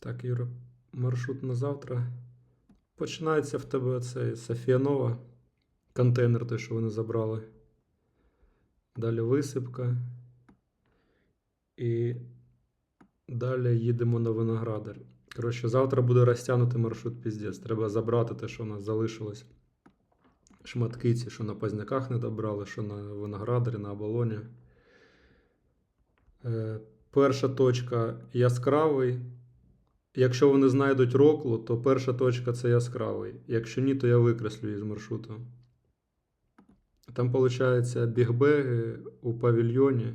Так, Юра, маршрут на завтра. Починається в тебе цей Софіянова, контейнер той, що вони забрали. Далі висипка. І далі їдемо на виноградар. Коротше, завтра буде розтягнутий маршрут піздець. Треба забрати те, що у нас залишилось. Шматки ці, що на Позняках не добрали, що на виноградарі, на оболоні. Е, перша точка яскравий. Якщо вони знайдуть роклу, то перша точка це яскравий. Якщо ні, то я викреслю її з маршруту. Там, виходить, бігбеги у павільйоні,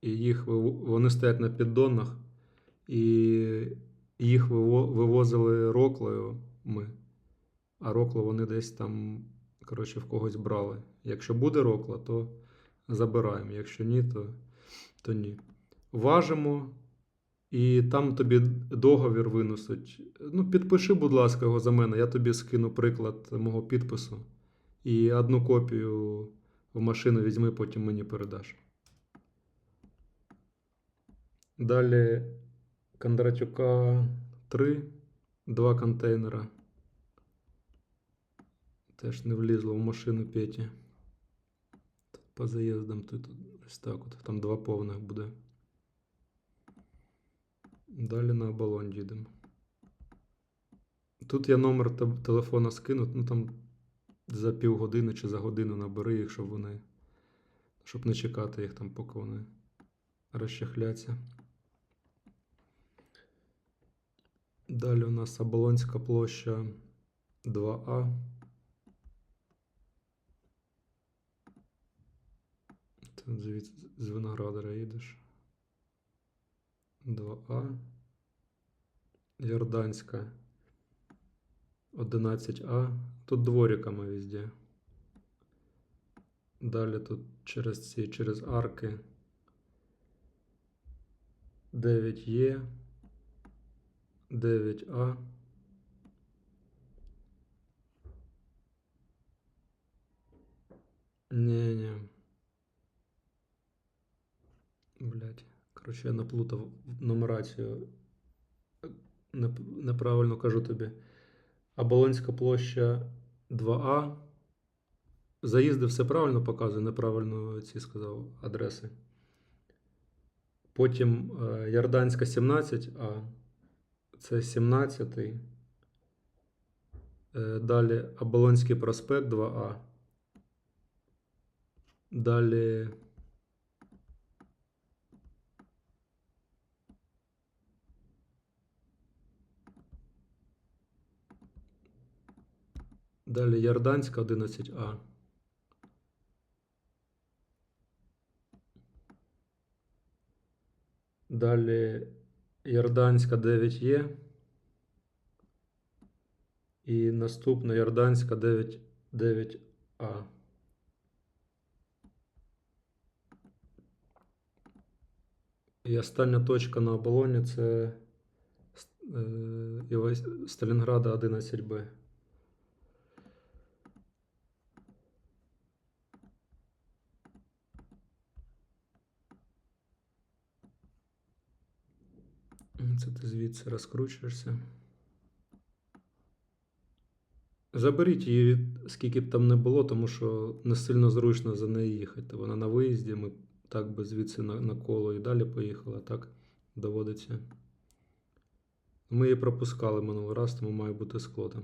і їх вони стоять на піддонах, і їх вивозили роклею ми. А роклу вони десь там, коротше, в когось брали. Якщо буде рокла, то забираємо. Якщо ні, то, то ні. Важимо, і там тобі договір винесуть. Ну, підпиши, будь ласка, його за мене. Я тобі скину приклад мого підпису. І одну копію в машину візьми, потім мені передаш. Далі Кондратюка 3, два контейнера. Теж не влізло в машину Петі. По заїздам тут ось так от. Там два повних буде. Далі на оболонь їдемо. Тут я номер те- телефона скину, ну там за півгодини чи за годину набери їх, щоб вони. Щоб не чекати їх там, поки вони розчехляться. Далі у нас Оболонська площа 2А. Тут звідси з виноградара їдеш. 2А. Йорданська 11А. Тут двориками везде. Далі тут через ці, через арки 9Е, 9А. Не-не. Блять. Коротше, я наплутав нумерацію. Неправильно кажу тобі. Оболонська площа 2А. Заїзди все правильно показує, неправильно ці сказав адреси. Потім е, Ярданська 17А. Це 17. Е, далі Оболонський проспект 2А. Далі. Далі Ярданська 11А. Далі Ярданська 9Е. І наступна Ярданська 9, 9А. І остання точка на оболоні це е, Сталінграда 11Б. Це ти звідси розкручуєшся. Заберіть її, скільки б там не було, тому що не сильно зручно за нею їхати. Вона на виїзді, ми так би звідси на, на коло і далі поїхали, а так доводиться. Ми її пропускали минулий раз, тому має бути скло там.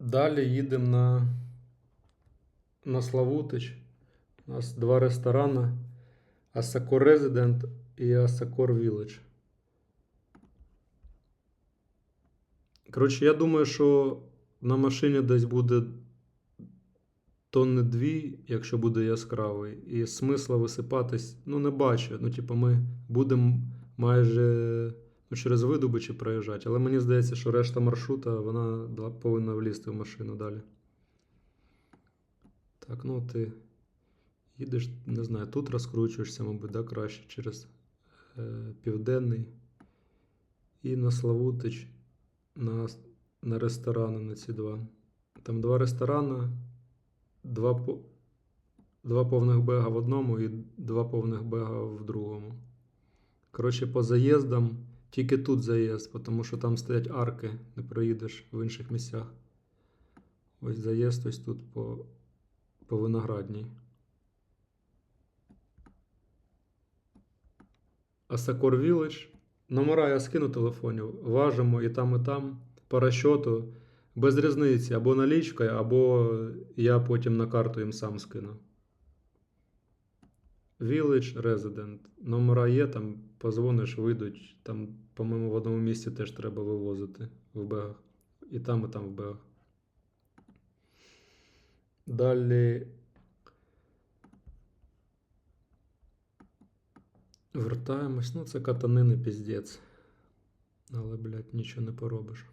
Далі їдемо на, на Славутич. У нас два ресторани. Асакор Resident і Асакор Village. Коротше, я думаю, що на машині десь буде тонни дві, якщо буде яскравий, і смисла висипатись, ну, не бачу. Ну, типу, ми будемо майже ну, через видобичі проїжджати, але мені здається, що решта маршрута вона повинна влізти в машину далі. Так, ну ти їдеш, не знаю, тут розкручуєшся, мабуть, да, краще через південний. І на Славутич, на, на ресторани на ці два. Там два ресторани, два, два повних бега в одному і два повних бега в другому. Коротше, по заїздам тільки тут заїзд, тому що там стоять арки, не проїдеш в інших місцях. Ось заїзд ось тут по, по виноградній. Асакор Village. Номера я скину телефонів. Важимо і там, і там. По. Без різниці. Або налічкою, або я потім на карту їм сам скину. Village Resident. Номера є, там позвониш, вийдуть. Там, по-моєму, в одному місці теж треба вивозити в бегах. І там, і там в бегах. Далі. Вертаємось. Ну, це катанини піздець. Але, блядь, нічого не поробиш.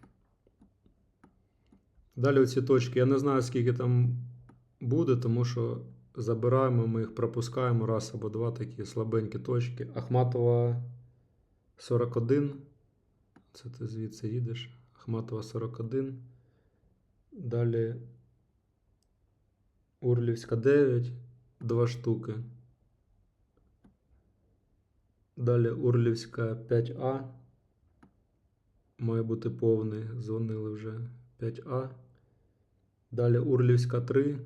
Далі оці точки. Я не знаю, скільки там буде, тому що забираємо, ми їх пропускаємо раз або два такі слабенькі точки. Ахматова 41. Це ти звідси їдеш. Ахматова 41. Далі Урлівська 9. Два штуки. Далі Урлівська 5А. Має бути повний. Дзвонили вже 5А. Далі Урлівська 3.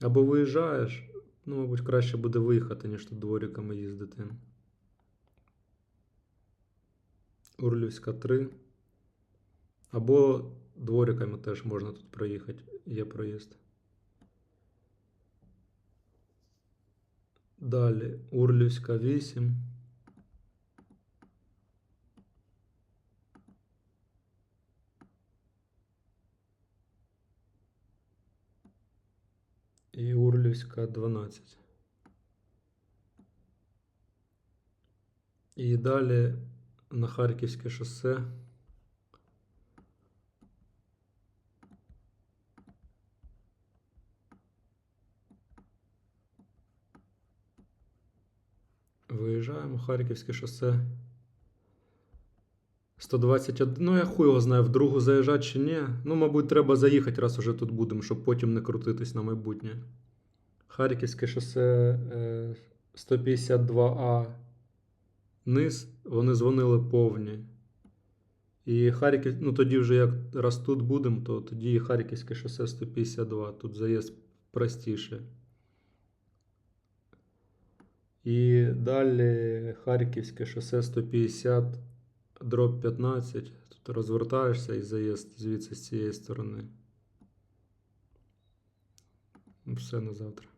Або виїжджаєш. Ну, мабуть, краще буде виїхати, ніж тут дворіками їздити. Урлівська 3. Або дворіками теж можна тут проїхати. Є проїзд. Далі Урлівська 8. І Урлівська 12. І далі на Харківське шосе. Виїжджаємо Харківське шосе. 121. Ну, я хуй його знаю, в другу заїжджати чи ні. Ну, мабуть, треба заїхати, раз уже тут будемо, щоб потім не крутитись на майбутнє. Харківське шосе е, 152А низ. Вони дзвонили повні. І Харків, ну тоді вже як раз тут будемо, то тоді і Харківське шосе 152. Тут заїзд простіше. І далі Харківське шосе 150, дроб 15. Тут розвертаєшся і заїзд звідси з цієї сторони. Все на завтра.